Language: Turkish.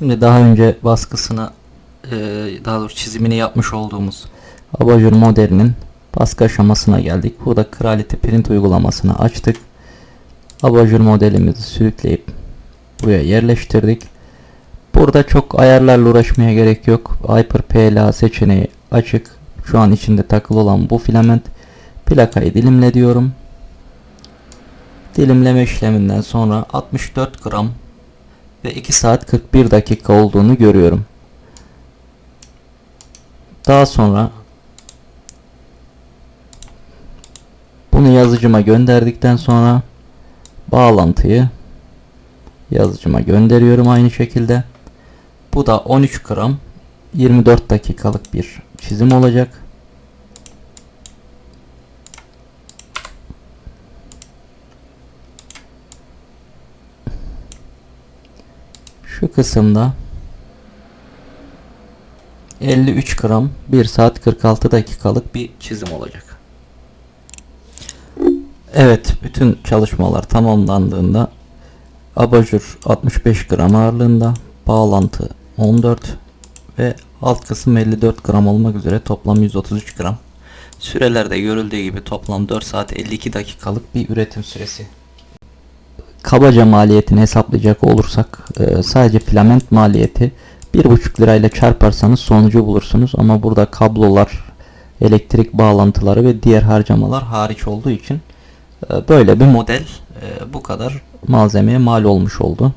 Şimdi daha önce baskısını e, daha doğrusu çizimini yapmış olduğumuz abajur modelinin baskı aşamasına geldik. Burada Creality Print uygulamasını açtık. Abajur modelimizi sürükleyip buraya yerleştirdik. Burada çok ayarlarla uğraşmaya gerek yok. Hyper PLA seçeneği açık. Şu an içinde takılı olan bu filament plakayı dilimle diyorum. Dilimleme işleminden sonra 64 gram ve 2 saat 41 dakika olduğunu görüyorum. Daha sonra bunu yazıcıma gönderdikten sonra bağlantıyı yazıcıma gönderiyorum aynı şekilde. Bu da 13 gram 24 dakikalık bir çizim olacak. Şu kısımda 53 gram 1 saat 46 dakikalık bir çizim olacak. Evet, bütün çalışmalar tamamlandığında abajur 65 gram ağırlığında, bağlantı 14 ve alt kısım 54 gram olmak üzere toplam 133 gram. Sürelerde görüldüğü gibi toplam 4 saat 52 dakikalık bir üretim süresi. Kabaca maliyetini hesaplayacak olursak e, sadece filament maliyeti 1,5 lirayla çarparsanız sonucu bulursunuz ama burada kablolar, elektrik bağlantıları ve diğer harcamalar hariç olduğu için e, böyle bir model e, bu kadar malzemeye mal olmuş oldu.